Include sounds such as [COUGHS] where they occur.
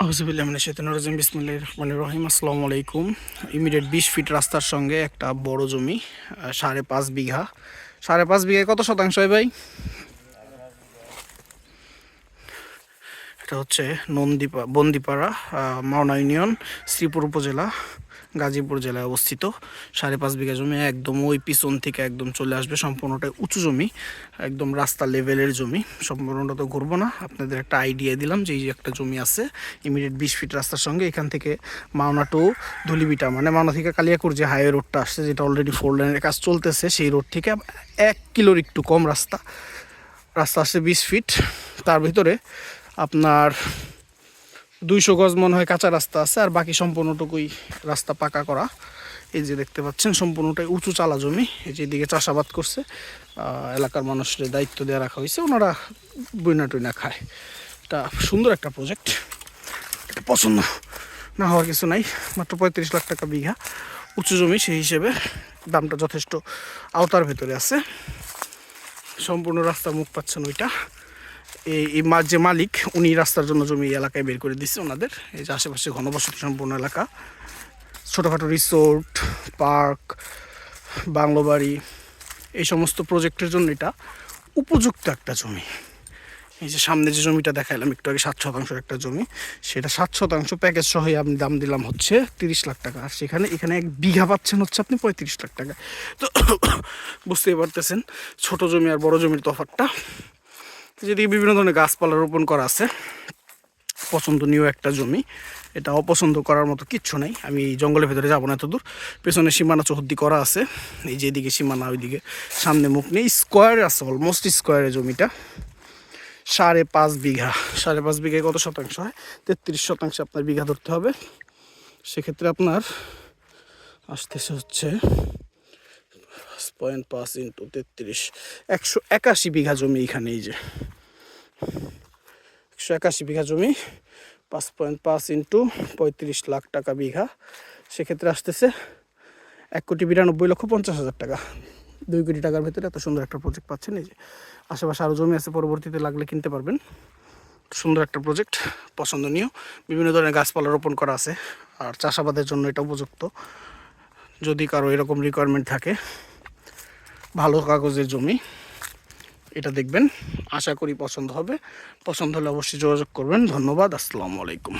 রাজিম বিসমুল্লাহ রহমান রহিম। আসসালামু আলাইকুম। ইমিডিয়েট বিশ ফিট রাস্তার সঙ্গে একটা বড় জমি সাড়ে পাঁচ বিঘা। সাড়ে পাঁচ বিঘায় কত শতাংশ হয় ভাই? এটা হচ্ছে নন্দীপা, বন্দিপাড়া মাওনা ইউনিয়ন, শ্রীপুর উপজেলা, গাজীপুর জেলায় অবস্থিত। সাড়ে পাঁচ বিঘা জমি, একদম ওই পিছন থেকে একদম চলে আসবে সম্পূর্ণটাই উঁচু জমি, একদম রাস্তা লেভেলের জমি, সম্পূর্ণটা তো ঘুরবো না। আপনাদের একটা আইডিয়া দিলাম যে এই যে একটা জমি আছে ইমিডিয়েট বিশ ফিট রাস্তার সঙ্গে, এখান থেকে মাওনা টু ধুলিবিটা মানে মাওনা থেকে কালিয়াকুর যে হাইওয়ে রোডটা আসছে, যেটা অলরেডি ফোর লাইনের কাজ চলতেছে, সেই রোড থেকে এক কিলোর একটু কম রাস্তা। রাস্তা আসছে বিশ ফিট তার ভিতরে আপনার দুইশো গজ মনে হয় কাঁচা রাস্তা আছে, আর বাকি সম্পূর্ণটুকুই রাস্তা পাকা করা। এই যে দেখতে পাচ্ছেন, সম্পূর্ণটাই উঁচু চালা জমি। এই যে এদিকে চাষাবাদ করছে এলাকার মানুষের দায়িত্ব দেওয়া রাখা হয়েছে, ওনারা বইনা টুইনা খায়। এটা সুন্দর একটা প্রজেক্ট এটা পছন্দ না হওয়ার কিছু নাই, মাত্র পঁয়ত্রিশ লাখ টাকা বিঘা। উঁচু জমি, সেই হিসেবে দামটা যথেষ্ট আওতার ভেতরে আছে। সম্পূর্ণ রাস্তা মুখ পাচ্ছেন ওইটা। এই এই মা- যে মালিক, উনি রাস্তার জন্য জমি এলাকায় বের করে দিচ্ছে ওনাদের। এই যে আশেপাশে ঘনবসতি সম্পূর্ণ এলাকা। ছোটোখাটো রিসোর্ট পার্ক বাংলো বাড়ি, এই সমস্ত প্রজেক্টের জন্য এটা উপযুক্ত একটা জমি। এই যে সামনে যে জমিটা দেখাইলাম, একটু আগে সাত শতাংশের একটা জমি, সেটা সাত শতাংশ প্যাকেজ সহই আমি দাম দিলাম হচ্ছে তিরিশ লাখ টাকা। আর সেখানে, এখানে এক বিঘা পাচ্ছেন হচ্ছে আপনি পঁয়ত্রিশ লাখ টাকা। তো [COUGHS] বুঝতেই পারতেছেন, ছোট জমি আর বড় জমির তফাৎটা। যেদিকে বিভিন্ন ধরনের গাছপালা রোপণ করা আছে। পছন্দনীয় একটা জমি। এটা অপছন্দ করার মতো কিচ্ছু নাই। আমি এই জঙ্গলের ভেতরে যাব না এত দূর পেছনে সীমানা চৌহদ্দি করা আছে। এই যেদিকে সীমানা, ওইদিকে সামনে মুখ নেই। স্কোয়ারে আছে অলমোস্ট স্কোয়ারে জমিটা। সাড়ে পাঁচ বিঘা। সাড়ে পাঁচ বিঘায় কত শতাংশ হয়? তেত্রিশ শতাংশ আপনার বিঘা ধরতে হবে। সেক্ষেত্রে আপনার আসতেছে হচ্ছে পয়েন্ট পাঁচ ইন্টু তেত্রিশ। একশো একাশি বিঘা জমি এখানে এই যে। একশো একাশি বিঘা জমি, পাঁচ পয়েন্ট পাঁচ ইন্টু পঁয়ত্রিশ লাখ টাকা বিঘা। সেক্ষেত্রে আসতেছে এক কোটি বিরানব্বই লক্ষ পঞ্চাশ হাজার টাকা। দুই কোটি টাকার ভেতরে এত সুন্দর একটা প্রজেক্ট পাচ্ছেন এই যে। আশেপাশে আরও জমি আছে, পরবর্তীতে লাগলে কিনতে পারবেন। সুন্দর একটা প্রজেক্ট পছন্দনীয়। বিভিন্ন ধরনের গাছপালা রোপণ করা আছে, আর চাষাবাদের জন্য এটা উপযুক্ত। যদি কারও এরকম রিকোয়ারমেন্ট থাকে, ভালো কাগজের জমি এটা দেখবেন। আশা করি পছন্দ হবে। পছন্দ হলে অবশ্যই যোগাযোগ করবেন। ধন্যবাদ। আসসালামু আলাইকুম।